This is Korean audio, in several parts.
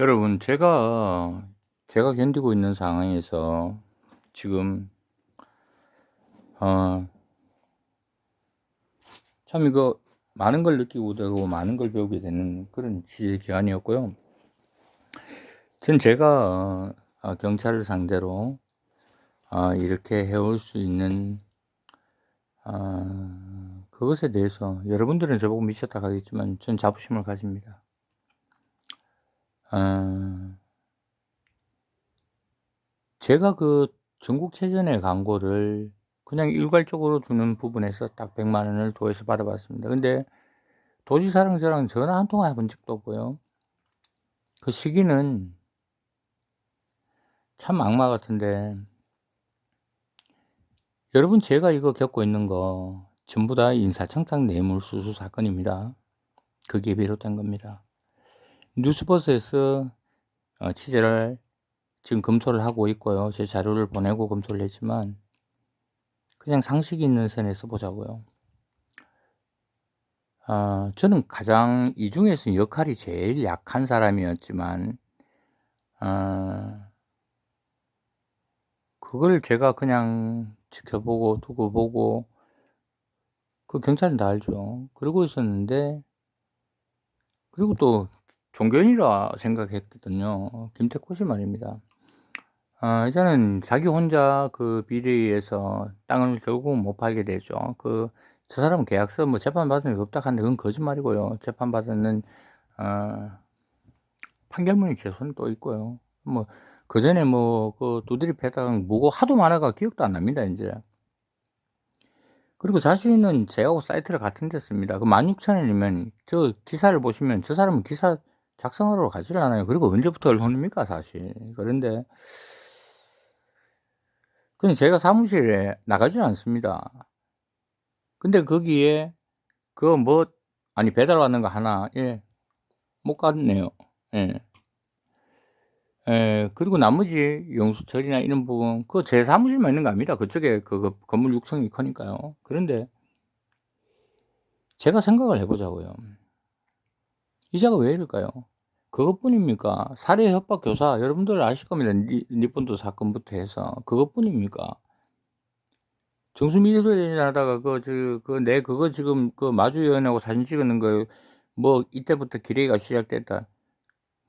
여러분, 제가, 제가 견디고 있는 상황에서 지금, 어, 참 이거 많은 걸 느끼고 되고 많은 걸 배우게 되는 그런 취재 기간이었고요. 전 제가 어, 경찰을 상대로 어, 이렇게 해올 수 있는 어, 그것에 대해서 여러분들은 저보고 미쳤다 하겠지만 전 자부심을 가집니다. 어, 제가 그 전국체전의 광고를 그냥 일괄적으로 주는 부분에서 딱 100만 원을 도에서 받아봤습니다. 근데 도지사랑 저랑 전화 한 통화 해 본 적도 없고요. 그 시기는 참 악마 같은데 여러분 제가 이거 겪고 있는 거 전부 다 인사청탁 뇌물수수 사건입니다. 그게 비롯된 겁니다. 뉴스버스에서 어, 취재를 지금 검토를 하고 있고요. 제 자료를 보내고 검토를 했지만 그냥 상식 있는 선에서 보자고요. 어, 저는 가장 이 중에서 역할이 제일 약한 사람이었지만 어, 그걸 제가 그냥 지켜보고 두고 보고 그 경찰은 다 알죠. 그러고 있었는데 그리고 또 종견이라 생각했거든요. 김태코 씨 말입니다. 아, 이제는 자기 혼자 그 비리에서 땅을 결국은 못 팔게 되죠. 그, 저 사람은 계약서 뭐 재판받은 게 없다 하는데 그건 거짓말이고요. 재판받는, 어, 판결문이 제 손에 또 있고요. 뭐, 그 전에 뭐, 그 두드리 패다가 뭐고 하도 많아가 기억도 안 납니다, 이제. 그리고 자신은 제하고 사이트를 같은 데 씁니다. 그 16,000원이면 저 기사를 보시면 저 사람은 기사 작성하러 가지를 않아요. 그리고 언제부터 언론입니까, 사실. 그런데, 근데 제가 사무실에 나가지 않습니다. 근데 거기에 그 뭐 아니 배달 왔는 거 하나 예. 못 갔네요. 예. 예, 그리고 나머지 용수철이나 이런 부분 그거 제 사무실만 있는 거 아닙니다. 그쪽에 그, 그 건물 육성이 크니까요. 그런데 제가 생각을 해보자고요. 이자가 왜 이럴까요? 그것뿐입니까? 살해 협박 교사 여러분들 아실 겁니다. 니, 니본도 사건부터 해서 그것뿐입니까? 정수미술에 하다가 그저그내 그거 지금 그 마주연하고 사진 찍는 거 뭐 이때부터 기레기가 시작됐다.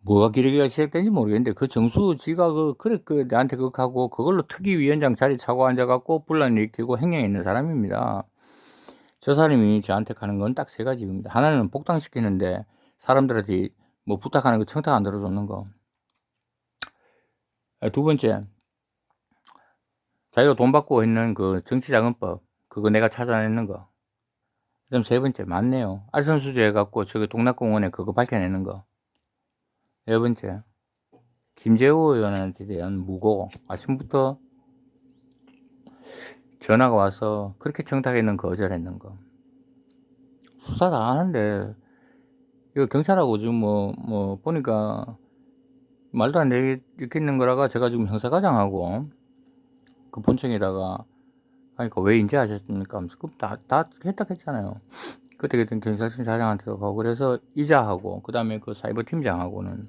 뭐가 기레기가 시작된지 모르겠는데 그 정수 지가 그 그래 그 나한테 그거 하고 그걸로 특위위원장 자리 차고 앉아갖고 분란 일으키고 행령에 있는 사람입니다. 저 사람이 저한테 하는 건 딱 세 가지입니다. 하나는 복당시키는데 사람들한테 뭐 부탁하는 거 청탁 안 들어줬는 거. 아, 두 번째, 자기가 돈 받고 있는 그 정치자금법, 그거 내가 찾아내는 거. 그 다음 세 번째, 맞네요. 알선수재 해갖고 저기 동락공원에 그거 밝혀내는 거. 네 번째, 김재호 의원한테 대한 무고. 아침부터 전화가 와서 그렇게 청탁했는 거절했는 거. 수사 다 하는데 이거 경찰하고 지금 뭐, 뭐, 보니까 말도 안 되겠는 거라가 제가 지금 형사과장하고 그 본청에다가 하니까 왜 인제 하셨습니까? 하면서 그럼 다, 다 했다 했잖아요. 그때 그때 경찰청 차장한테도 가고 그래서 이자하고 그 다음에 그 사이버 팀장하고는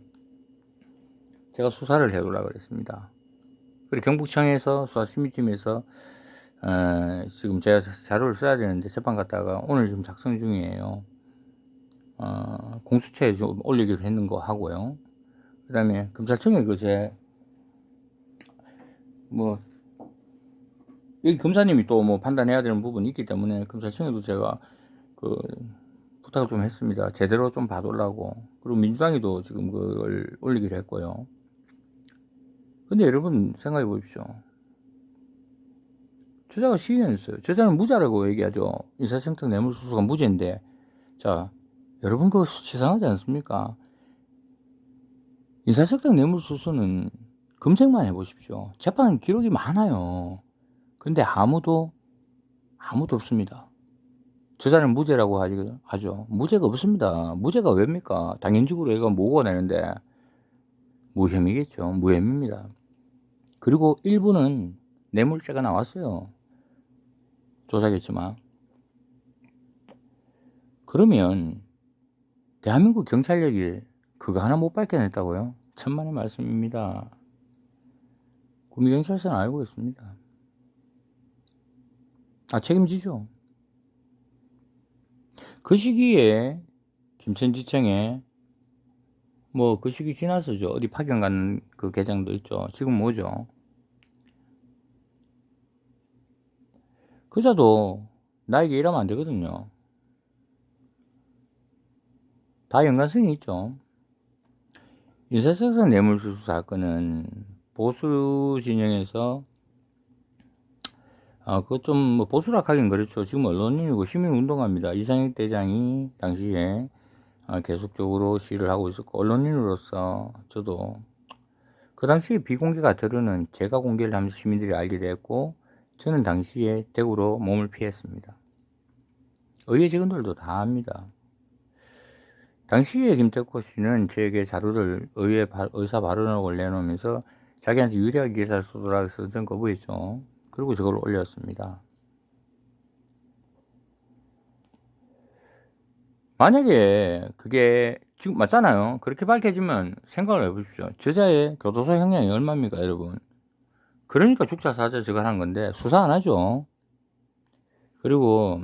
제가 수사를 해보려고 그랬습니다. 그리고 경북청에서 수사심의팀에서 어, 지금 제가 자료를 써야 되는데 재판 갔다가 오늘 지금 작성 중이에요. 어, 공수처에 좀 올리기로 했는 거 하고요. 그 다음에 검찰청에 그제 뭐 여기 검사님이 또 뭐 판단해야 되는 부분이 있기 때문에 검찰청에도 제가 그 부탁을 좀 했습니다. 제대로 좀 봐달라고. 그리고 민주당에도 지금 그걸 올리기로 했고요. 근데 여러분 생각해 보십시오. 저자가 시인했어요. 저자는 무자라고 얘기하죠. 인사청탁 뇌물수수가 무죄인데, 자, 여러분 그거 수치상하지 않습니까? 인사청탁 뇌물수수는 검색만 해보십시오. 재판 기록이 많아요. 근데 아무도 아무도 없습니다. 저자는 무죄라고 하죠. 무죄가 없습니다. 무죄가 왜입니까? 당연적으로 얘가 모고가 되는데 무혐의겠죠. 무혐의입니다. 그리고 일부는 뇌물죄가 나왔어요. 조사겠지만. 그러면 대한민국 경찰력이 그거 하나 못 밝혀냈다고요? 천만의 말씀입니다. 구미경찰서는 알고 있습니다. 아, 책임지죠. 그 시기에 김천지청에 뭐 그 시기 지나서죠. 어디 파견 가는 그 계장도 있죠. 지금 뭐죠? 그자도 나에게 이러면 안 되거든요. 다 연관성이 있죠. 인사sek선 뇌물수수 사건은 보수 진영에서 아, 그거 좀뭐 보수락 하긴 그렇죠. 지금 언론인이고 시민운동가입니다. 이상익 대장이 당시에 아, 계속적으로 시위를 하고 있었고 언론인으로서 저도 그 당시에 비공개가 들으는 제가 공개를 하면서 시민들이 알게 됐고 저는 당시에 대구로 몸을 피했습니다. 의회 직원들도 다 압니다. 당시에 김태코 씨는 저에게 자료를 의회 바, 의사 발언을 내놓으면서 자기한테 유리하게 기사를 쏘더라 해서 전 거부했죠. 그리고 저걸 올렸습니다. 만약에 그게 지금 맞잖아요. 그렇게 밝혀지면 생각을 해보십시오. 저자의 교도소 형량이 얼마입니까, 여러분? 그러니까 죽자 사자 저걸 한 건데 수사 안 하죠. 그리고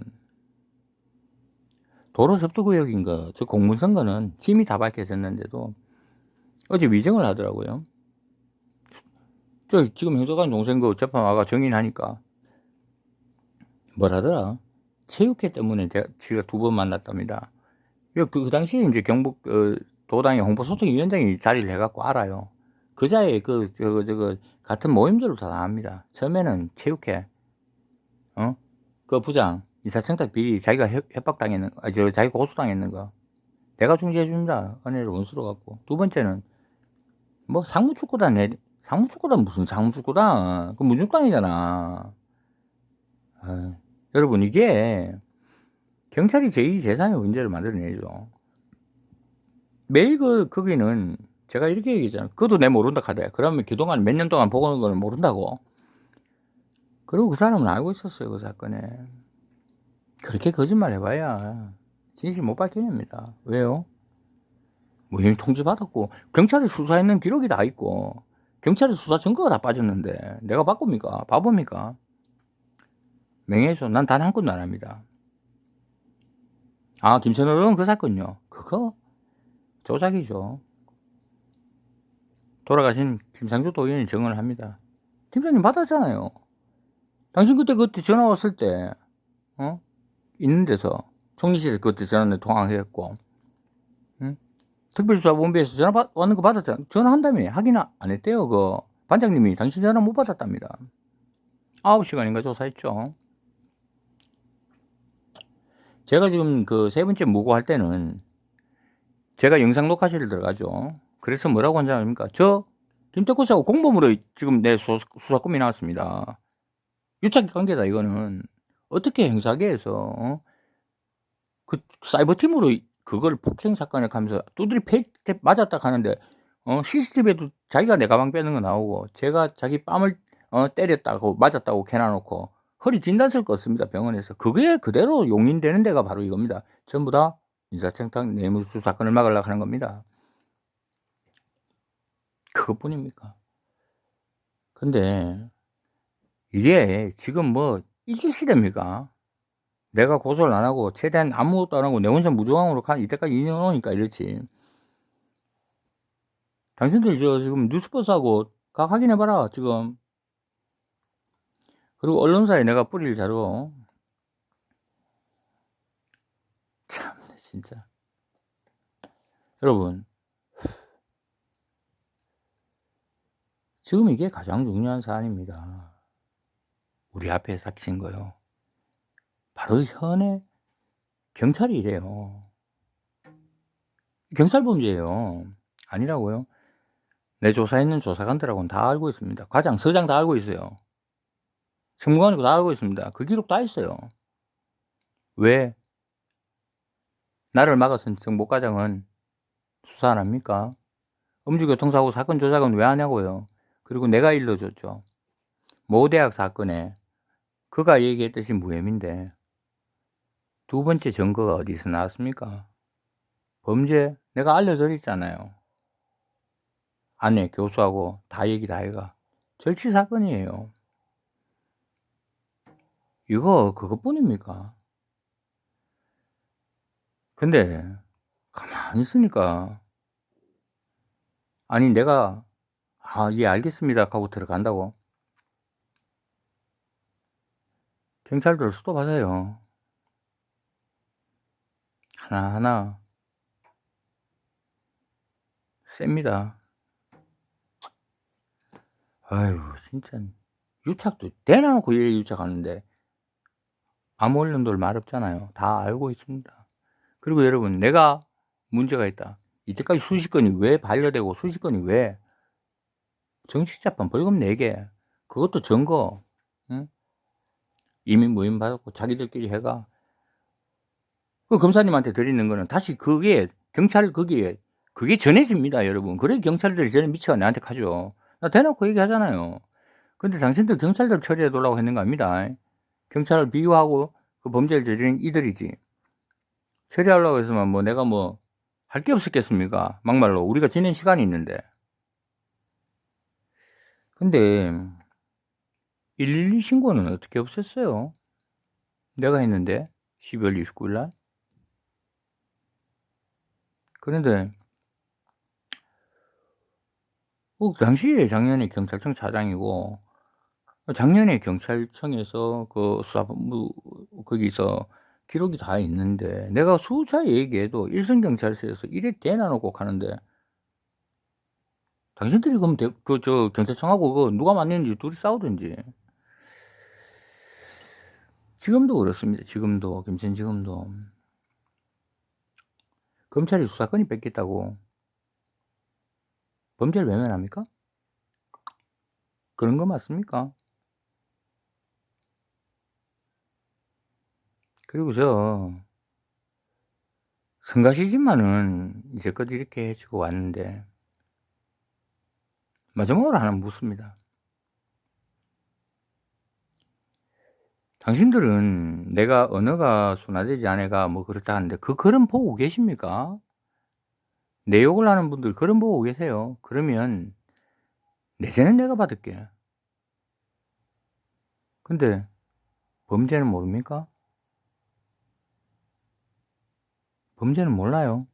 도로섭도구역인 거, 저 공문선거는 힘이 다 밝혀졌는데도 어제 위정을 하더라고요. 저 지금 형사관 동생 그 재판 와가 정인하니까 뭐라더라? 체육회 때문에 제가, 제가 두 번 만났답니다. 그, 그 당시에 이제 경북 어, 도당의 홍보소통위원장이 자리를 해갖고 알아요. 그자의 그, 저, 저, 그, 같은 모임들을 다 압니다. 처음에는 체육회, 어? 그 부장, 인사청탁 비리 자기가 협박당했는, 아, 저, 자기가 고소당했는 거. 내가 중재해 줍니다. 은혜를 원수로 갖고. 두 번째는, 뭐, 상무축구단 내, 상무축구단 무슨 상무축구단? 그 문중당이잖아. 아, 여러분, 이게, 경찰이 제2, 제3의 문제를 만들어내죠. 매일 그, 거기는 제가 이렇게 얘기했잖아요. 그것도 내 모른다 카대. 그러면 그동안 몇 년 동안 보고 있는 걸 모른다고. 그리고 그 사람은 알고 있었어요. 그 사건에. 그렇게 거짓말 해봐야 진실 못 밝혀냅니다. 왜요? 뭐 이미 통지받았고 경찰이 수사했는 기록이 다 있고 경찰이 수사 증거가 다 빠졌는데 내가 바꿉니까? 바보입니까? 명예훼손 난 단 한 건도 안 합니다. 아 김천호는 그 사건요. 그거 조작이죠. 돌아가신 김상조 도의원이 증언을 합니다. 팀장님 받았잖아요. 당신 그때 그때 전화 왔을 때, 어? 있는 데서 총리실에 그때 전화 통화했고, 응? 특별수사본부에서 전화 받, 왔는 거 받았잖아. 전화한다며. 확인 안 했대요. 그 반장님이 당신 전화 못 받았답니다. 9시간인가 조사했죠. 제가 지금 그 세 번째 무고할 때는 제가 영상 녹화실을 들어가죠. 그래서 뭐라고 한지 아닙니까? 저 김태코 씨하고 공범으로 지금 내 수, 사권이 나왔습니다. 유착 관계다 이거는 어떻게 행사계에서 어? 그 사이버팀으로 그걸 폭행 사건을 하면서 두드리 패 맞았다 하는데 어, CCTV에도 자기가 내 가방 빼는 거 나오고 제가 자기 뺨을 어, 때렸다고 맞았다고 캐놔놓고 허리 진단서를 껐습니다 병원에서. 그게 그대로 용인되는 데가 바로 이겁니다. 전부 다 인사청탁 뇌물수 사건을 막으려고 하는 겁니다. 그것뿐입니까? 근데 이게 지금 뭐 일주시됩니까? 내가 고소를 안 하고 최대한 아무것도 안 하고 내 혼자 무조항으로 간 이때까지 2년 오니까 이렇지. 당신들 저 지금 뉴스버스하고 각 확인해봐라 지금. 그리고 언론사에 내가 뿌릴 자료. 참 진짜. 여러분 지금 이게 가장 중요한 사안입니다. 우리 앞에 닥친 거요. 바로 현에 경찰이 이래요. 경찰 범죄예요. 아니라고요. 내 조사했는 조사관들하고는 다 알고 있습니다. 과장, 서장 다 알고 있어요. 정무관이고 다 알고 있습니다. 그 기록 다 있어요. 왜? 나를 막아선 정보과장은 수사 안 합니까? 음주교통사고 사건 조작은 왜 하냐고요? 그리고 내가 일러줬죠. 모 대학 사건에 그가 얘기했듯이 무혐의인데 두 번째 증거가 어디서 나왔습니까? 범죄 내가 알려드렸잖아요. 아내 교수하고 다 얘기 다 해가 절취 사건이에요. 이거 그것뿐입니까? 근데 가만히 있으니까 아니 내가 아 예 알겠습니다 하고 들어간다고 경찰들 수도 받아요. 하나하나 셉니다. 아유 진짜 유착도 대놔놓고 일 유착하는데 아무 언론들 말 없잖아요. 다 알고 있습니다. 그리고 여러분 내가 문제가 있다. 이때까지 수십 건이 왜 반려되고 수십 건이 왜 정치자판 벌금 4개 그것도 증거 응? 이민 무임 받았고 자기들끼리 해가 그 검사님한테 드리는 거는 다시 그게 경찰 거기에 그게 전해집니다 여러분. 그래 경찰들이 저는 미쳐가 나한테 가죠. 나 대놓고 얘기하잖아요. 근데 당신들 경찰들 처리해 달라고 했는 거 아닙니다. 경찰을 비유하고 그 범죄를 저지른 이들이지. 처리하려고 했으면 뭐 내가 뭐 할 게 없었겠습니까? 막말로. 우리가 지낸 시간이 있는데. 근데 112 신고는 어떻게 없앴어요? 내가 했는데 12월 29일 날 그런데 그 당시에 작년에 경찰청 차장이고 작년에 경찰청에서 그 수사본부 거기서 기록이 다 있는데 내가 수차 얘기해도 일선 경찰서에서 이래 대놔놓고 가는데 당신들이 그럼 그저 경찰청하고 그 누가 맞는지 둘이 싸우든지 지금도 그렇습니다. 지금도 김천 지금도 검찰이 수사권이 뺏겼다고 범죄를 외면합니까? 그런 거 맞습니까? 그리고 저 성가 시집만은 이제껏 이렇게 해주고 왔는데 마지막으로 하나 묻습니다. 당신들은 내가 언어가 순화되지 않아가 뭐 그렇다 하는데 그 글은 보고 계십니까? 내 욕을 하는 분들 글은 보고 계세요. 그러면 내세는 내가 받을게. 근데 범죄는 모릅니까? 범죄는 몰라요.